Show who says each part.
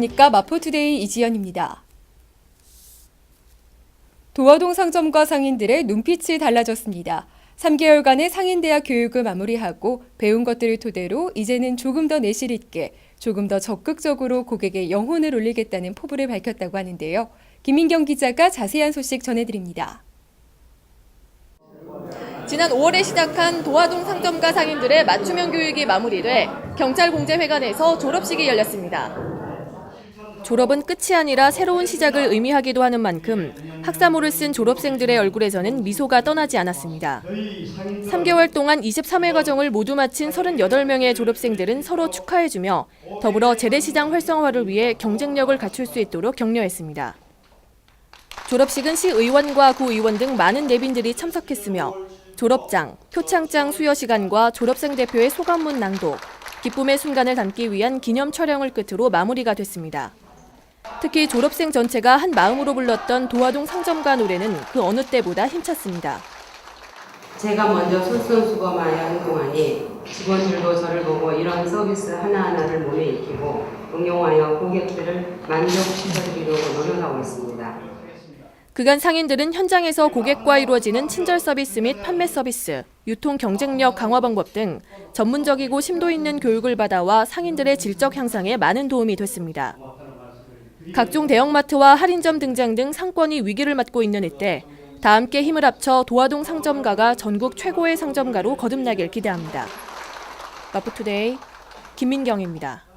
Speaker 1: 니까 마포투데이 이지연입니다. 도화동 상점과 상인들의 눈빛이 달라졌습니다. 3개월간의 상인대학 교육을 마무리하고 배운 것들을 토대로 이제는 조금 더 내실 있게 조금 더 적극적으로 고객의 영혼을 올리겠다는 포부를 밝혔다고 하는데요. 김민경 기자가 자세한 소식 전해드립니다. 지난 5월에 시작한 도화동 상점가 상인들의 맞춤형 교육이 마무리돼 경찰 공제회관에서 졸업식이 열렸습니다. 졸업은 끝이 아니라 새로운 시작을 의미하기도 하는 만큼 학사모를 쓴 졸업생들의 얼굴에서는 미소가 떠나지 않았습니다. 3개월 동안 23회 과정을 모두 마친 38명의 졸업생들은 서로 축하해주며 더불어 재래시장 활성화를 위해 경쟁력을 갖출 수 있도록 격려했습니다. 졸업식은 시의원과 구의원 등 많은 내빈들이 참석했으며 졸업장, 표창장 수여 시간과 졸업생 대표의 소감문 낭독, 기쁨의 순간을 담기 위한 기념 촬영을 끝으로 마무리가 됐습니다. 특히 졸업생 전체가 한 마음으로 불렀던 도화동 상점가 노래는 그 어느 때보다 힘찼습니다.
Speaker 2: 제가 먼저 솔선수범하여 행동하니 직원들도 저를 보고 이런 서비스 하나하나를 몸에 익히고 응용하여 고객들을 만족시켜드리려고 노력하고 있습니다.
Speaker 1: 그간 상인들은 현장에서 고객과 이루어지는 친절 서비스 및 판매 서비스, 유통 경쟁력 강화 방법 등 전문적이고 심도 있는 교육을 받아와 상인들의 질적 향상에 많은 도움이 됐습니다. 각종 대형마트와 할인점 등장 등 상권이 위기를 맞고 있는 이때 다 함께 힘을 합쳐 도화동 상점가가 전국 최고의 상점가로 거듭나길 기대합니다. 마포투데이 김민경입니다.